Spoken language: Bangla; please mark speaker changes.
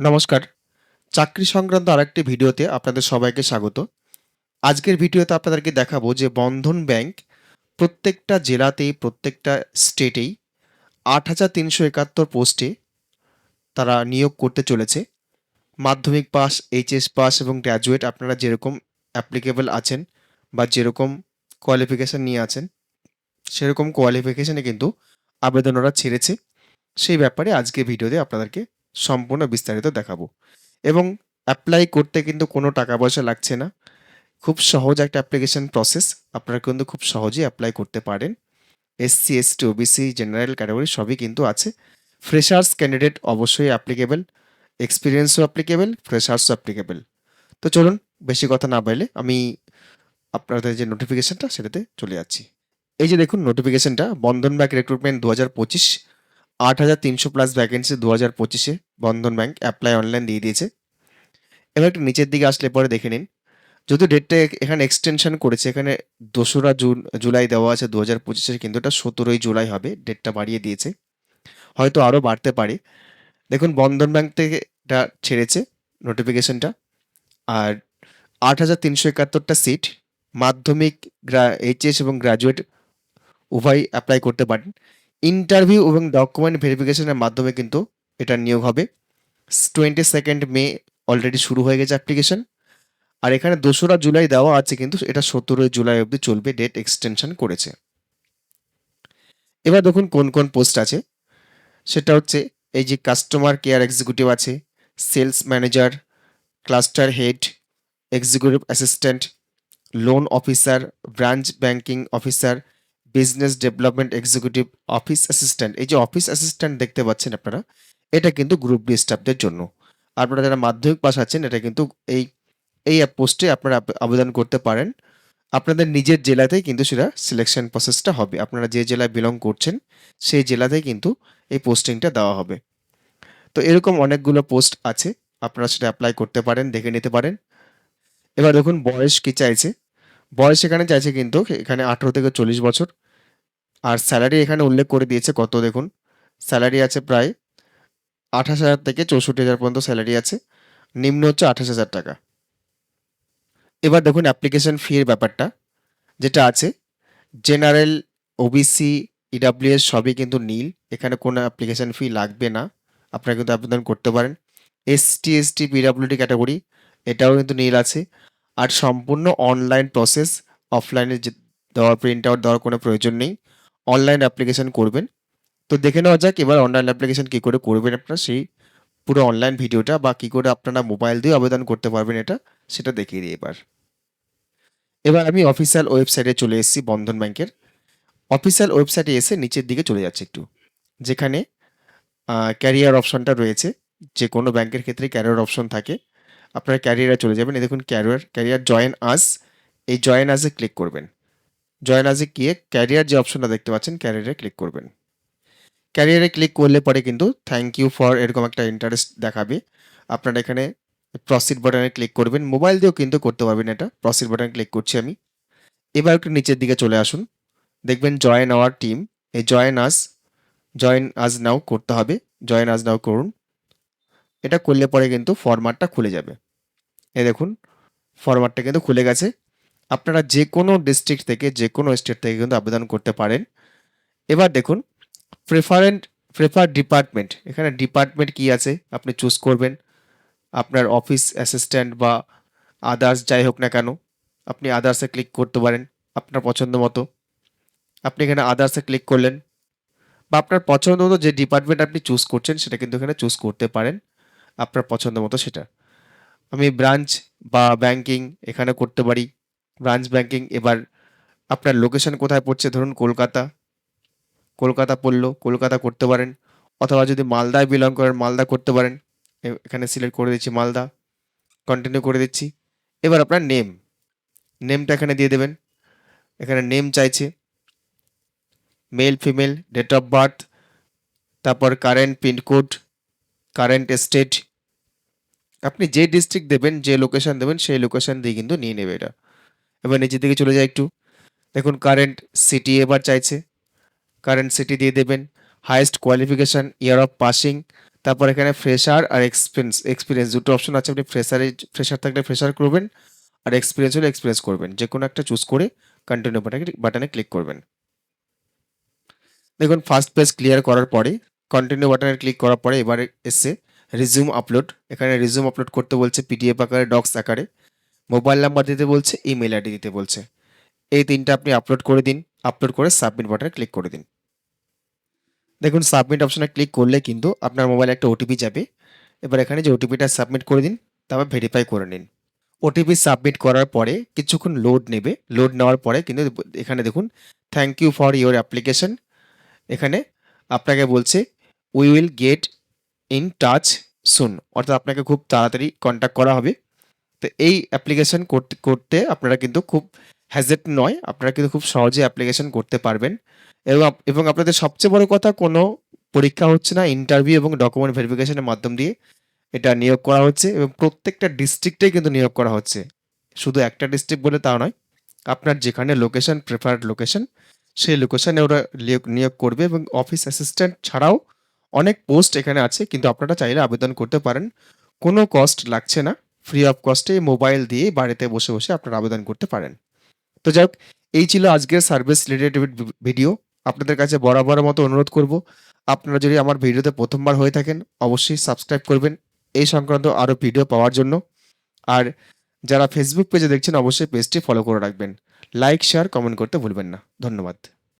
Speaker 1: নমস্কার। চাকরি সংক্রান্ত আরেকটি ভিডিওতে আপনাদের সবাইকে স্বাগত। আজকের ভিডিওতে আপনাদেরকে দেখাবো যে বন্ধন ব্যাংক প্রত্যেকটা জেলাতেই, প্রত্যেকটা স্টেটেই আট হাজার তিনশো একাত্তর পোস্টে তারা নিয়োগ করতে চলেছে। মাধ্যমিক পাস, এইচএস পাস এবং গ্র্যাজুয়েট আপনারা যেরকম অ্যাপ্লিকেবল আছেন বা যেরকম কোয়ালিফিকেশান নিয়ে আছেন, সেরকম কোয়ালিফিকেশানে কিন্তু আবেদন ওরা ছেড়েছে। সেই ব্যাপারে আজকে ভিডিওতে আপনাদেরকে সম্পূর্ণ বিস্তারিত দেখাবো। এবং অ্যাপ্লাই করতে কিন্তু কোনো টাকা পয়সা লাগছে না। খুব সহজ একটা অ্যাপ্লিকেশন প্রসেস আপনারা কিন্তু খুব সহজেই অ্যাপ্লাই করতে পারেন। SC ST OBC general category সবই কিন্তু আছে। ফ্রেশার্স ক্যান্ডিডেট অবশ্যই অ্যাপ্লিকেবল এক্সপিরিয়েন্সও অ্যাপ্লিকেবল ফ্রেশার্সও অ্যাপ্লিকেবল তো চলুন, বেশি কথা না বলে আমি আপনাদের যে নোটিফিকেশানটা সেটাতে চলে যাচ্ছি। এই যে দেখুন নোটিফিকেশানটা বন্ধন ব্যাংক রিক্রুটমেন্ট দু হাজার পঁচিশ, আট হাজার তিনশো প্লাস ভ্যাকেন্সি দু হাজার পঁচিশে। বন্ধন ব্যাংক অ্যাপ্লাই অনলাইন দিয়ে দিয়েছে। এবার একটু নিচের দিকে আসলে পরে দেখে নিন। যদি ডেটটা এখানে এক্সটেনশন করেছে, এখানে দোসরা জুন, জুলাই দেওয়া আছে দু হাজার পঁচিশে, কিন্তু এটা সতেরোই জুলাই হবে ডেটটা বাড়িয়ে দিয়েছে। হয়তো আরও বাড়তে পারে। দেখুন, বন্ধন ব্যাংক থেকে এটা ছেড়েছে নোটিফিকেশনটা আর আট হাজার তিনশো একাত্তরটা সিট মাধ্যমিক গ্রা এইচএস এবং গ্রাজুয়েট উভয় অ্যাপ্লাই করতে পারেন। ইন্টারভিউ এবং ডকুমেন্ট ভেরিফিকেশনের মাধ্যমে কিন্তু এটা নিয়োগ হবে। টোয়েন্টি সেকেন্ড মে অলরেডি শুরু হয়ে গেছে অ্যাপ্লিকেশন আর এখানে দোসরা জুলাই দেওয়া আছে কিন্তু এটা সতেরোই জুলাই অবধি চলবে ডেট এক্সটেনশন করেছে। এবার দেখুন কোন কোন পোস্ট আছে। সেটা হচ্ছে এই যে কাস্টমার কেয়ার এক্সিকিউটিভ আছে sales manager cluster head executive assistant loan officer branch banking officer business development executive office assistant এই যে অফিস অ্যাসিস্ট্যান্ট দেখতে পাচ্ছেন আপনারা এটা কিন্তু গ্রুপ ডি স্টাফদের জন্য। আপনারা যারা মাধ্যমিক পাস আছেন, এটা কিন্তু এই এই পোস্টে আপনারা আবেদন করতে পারেন। আপনাদের নিজের জেলাতেই কিন্তু সেটা সিলেকশন প্রসেসটা হবে। আপনারা যে জেলায় বিলং করছেন, সেই জেলাতেই কিন্তু এই পোস্টিংটা দেওয়া হবে। তো এরকম অনেকগুলো পোস্ট আছে, আপনারা সেটা অ্যাপ্লাই করতে পারেন, দেখে নিতে পারেন। এবার দেখুন, বয়স কি চাইছে? বয়স এখানে চাইছে কিন্তু এখানে আঠেরো থেকে চল্লিশ বছর। আর স্যালারি এখানে উল্লেখ করে দিয়েছে কত দেখুন? স্যালারি আছে প্রায় আঠাশ হাজার থেকে চৌষট্টি হাজার পর্যন্ত স্যালারি আছে। নিম্ন হচ্ছে আঠাশ হাজার টাকা। এবার দেখুন অ্যাপ্লিকেশন ফির ব্যাপারটা, যেটা আছে জেনারেল ওবিসি ইডাব্লিউএস সবই কিন্তু নীল। এখানে কোনো অ্যাপ্লিকেশন ফি লাগবে না। আপনারা কিন্তু আবেদন করতে পারেন। এসটি এসটি পিডাব্লিউডি ক্যাটাগরি এটাও কিন্তু নীল আছে। আর সম্পূর্ণ অনলাইন প্রসেস অফলাইনে দেওয়ার প্রিন্ট আউট দেওয়ার কোনো প্রয়োজন নেই। অনলাইন অ্যাপ্লিকেশন করবেন। তো দেখে নেওয়া যাক এবার অনলাইন অ্যাপ্লিকেশন কী করে করবেন আপনারা, সেই পুরো অনলাইন ভিডিওটা বা কী করে আপনারা মোবাইল দিয়ে আবেদন করতে পারবেন এটা, সেটা দেখিয়ে দিই এবার। এবার আমি অফিসিয়াল ওয়েবসাইটে চলে এসেছি বন্ধন ব্যাংকের অফিসিয়াল ওয়েবসাইটে এসে নিচের দিকে চলে যাচ্ছে একটু, যেখানে ক্যারিয়ার অপশনটা রয়েছে। যে কোনো ব্যাংকের ক্ষেত্রে ক্যারিয়ার অপশন থাকে। আপনারা ক্যারিয়ারে চলে যাবেন। এই দেখুন ক্যারিয়ার ক্যারিয়ার জয়েন আস এই জয়েন আজে ক্লিক করবেন। জয়েন আজে গিয়ে ক্যারিয়ার যে অপশনটা দেখতে পাচ্ছেন ক্যারিয়ারে ক্লিক করবেন। ক্যারিয়ারে ক্লিক করলে পরে কিন্তু থ্যাংক ইউ ফর এরকম একটা ইন্টারেস্ট দেখাবে। আপনারা এখানে প্রসিড বাটনে ক্লিক করবেন। মোবাইল দিয়েও কিন্তু করতে পারবেন এটা। প্রসিড বাটনে ক্লিক করছি আমি। এবার একটু নিচের দিকে চলে আসুন। দেখবেন জয়েন আওয়ার টিম এই জয়েন আস জয়েন আজ নাও করতে হবে। জয়েন আজ নাও করুন। এটা করলে পরে কিন্তু ফরম্যাটটা খুলে যাবে। এ দেখুন ফরম্যাটটা কিন্তু খুলে গেছে। আপনারা যে কোনো ডিস্ট্রিক্ট থেকে যে কোনো স্টেট থেকে কিন্তু আবেদন করতে পারেন। এবার দেখুন প্রেফারেন্ট প্রেফার ডিপার্টমেন্ট এখানে ডিপার্টমেন্ট কি আছে? আপনি চুজ করবেন। আপনার অফিস অ্যাসিস্ট্যান্ট বা আদার্স যাই হোক না কেন, আপনি আদার্সে ক্লিক করতে পারেন আপনার পছন্দ মতো। আপনি এখানে আদার্সে ক্লিক করলেন বা আপনার পছন্দ মতো যে ডিপার্টমেন্ট আপনি চুজ করছেন, সেটা কিন্তু এখানে চুজ করতে পারেন আপনার পছন্দ মতো সেটা। আমি ব্রাঞ্চ বা ব্যাংকিং এখানে করতে পারি। ব্রাঞ্চ ব্যাংকিং এবার আপনার লোকেশন কোথায় পড়ছে? ধরুন কলকাতা। কলকাতা পড়ল, কলকাতা করতে পারেন। অথবা যদি মালদায় বিলং করেন, মালদা করতে পারেন। এখানে সিলেক্ট করে দিচ্ছি মালদা। কন্টিনিউ করে দিচ্ছি। এবার আপনার নেম নেমটা এখানে দিয়ে দেবেন। এখানে নেম চাইছে। Male female date of birth তারপর current pin code current state আপনি যে ডিস্ট্রিক্ট দেবেন, যে লোকেশান দেবেন, সেই লোকেশান দিয়ে কিন্তু নিয়ে নেবে এটা। এবার নিচের দিকে চলে যায় একটু। দেখুন কারেন্ট সিটি এবার চাইছে। কারেন্ট সিটি দিয়ে দেবেন highest qualification year of passing তারপর এখানে ফ্রেশার আর এক্সপিরিয়েন্স এক্সপিরিয়েন্স দুটো অপশন আছে, আপনি ফ্রেশারে ফ্রেশার থাকলে ফ্রেশার করবেন আর এক্সপিরিয়েন্স হলে এক্সপিরিয়েন্স করবেন যে কোনো একটা চুজ করে কন্টিনিউ বাটনে বাটনে ক্লিক করবেন। দেখুন ফার্স্ট পেজ ক্লিয়ার করার পরে কন্টিনিউ বাটনে ক্লিক করার পরে এবারে এসে রিজিউম আপলোড এখানে রিজিউম আপলোড করতে বলছে পিডিএফ আকারে ডক্স আকারে মোবাইল নাম্বার দিতে বলছে ইমেল আইডি দিতে বলছে। এই তিনটা আপনি আপলোড করে দিন আপলোড করে সাবমিট বাটনে ক্লিক করে দিন। দেখুন সাবমিট অপশনে ক্লিক করলে কিন্তু আপনার মোবাইলে একটা ওটিপি যাবে। এবার এখানে যে ওটিপিটা সাবমিট করে দিন তারপর ভেরিফাই করে নিন। ওটিপি সাবমিট করার পরে কিছুক্ষণ লোড নেবে। লোড নেওয়ার পরে কিন্তু এখানে দেখুন thank you for your application এখানে আপনাকে বলছে we will get in touch soon অর্থাৎ আপনাকে খুব তাড়াতাড়ি কন্ট্যাক্ট করা হবে। তো এই অ্যাপ্লিকেশন করতে করতে আপনারা কিন্তু খুব হ্যাজেট নয়। আপনারা কিন্তু খুব সহজে অ্যাপ্লিকেশন করতে পারবেন। এবং আপ- এবং আপনাদের সবচেয়ে বড় কথা, কোনো পরীক্ষা হচ্ছে না ইন্টারভিউ এবং ডকুমেন্ট ভেরিফিকেশনের মাধ্যম দিয়ে এটা নিয়োগ করা হচ্ছে এবং প্রত্যেকটা ডিস্ট্রিক্টেই কিন্তু নিয়োগ করা হচ্ছে। শুধু একটা ডিস্ট্রিক্ট বলে তা নয়, আপনার যেখানে লোকেশন প্রেফার্ড লোকেশন সেই লোকেশনে ওরা নিয়োগ- নিয়োগ করবে এবং অফিস অ্যাসিস্ট্যান্ট ছাড়াও অনেক পোস্ট এখানে আছে, কিন্তু আপনারা চাইলে আবেদন করতে পারেন। কোনো কস্ট লাগছে না ফ্রি অফ কস্টে মোবাইল দিয়ে বাড়িতে বসে বসে আপনারা আবেদন করতে পারেন। তো যাই হোক, এই ছিল আজকের সার্ভিস রিলেটেড ভিডিও আপনাদের কাছে বরাবর মতো অনুরোধ করব। আপনারা যদি আমার ভিডিওতে প্রথমবার হয়ে থাকেন, অবশ্যই সাবস্ক্রাইব করবেন। এই সংক্রান্ত আরও ভিডিও পাওয়ার জন্য। আর যারা ফেসবুক পেজে দেখছেন, অবশ্যই পেজটি ফলো করে রাখবেন। লাইক শেয়ার কমেন্ট করতে ভুলবেন না। ধন্যবাদ।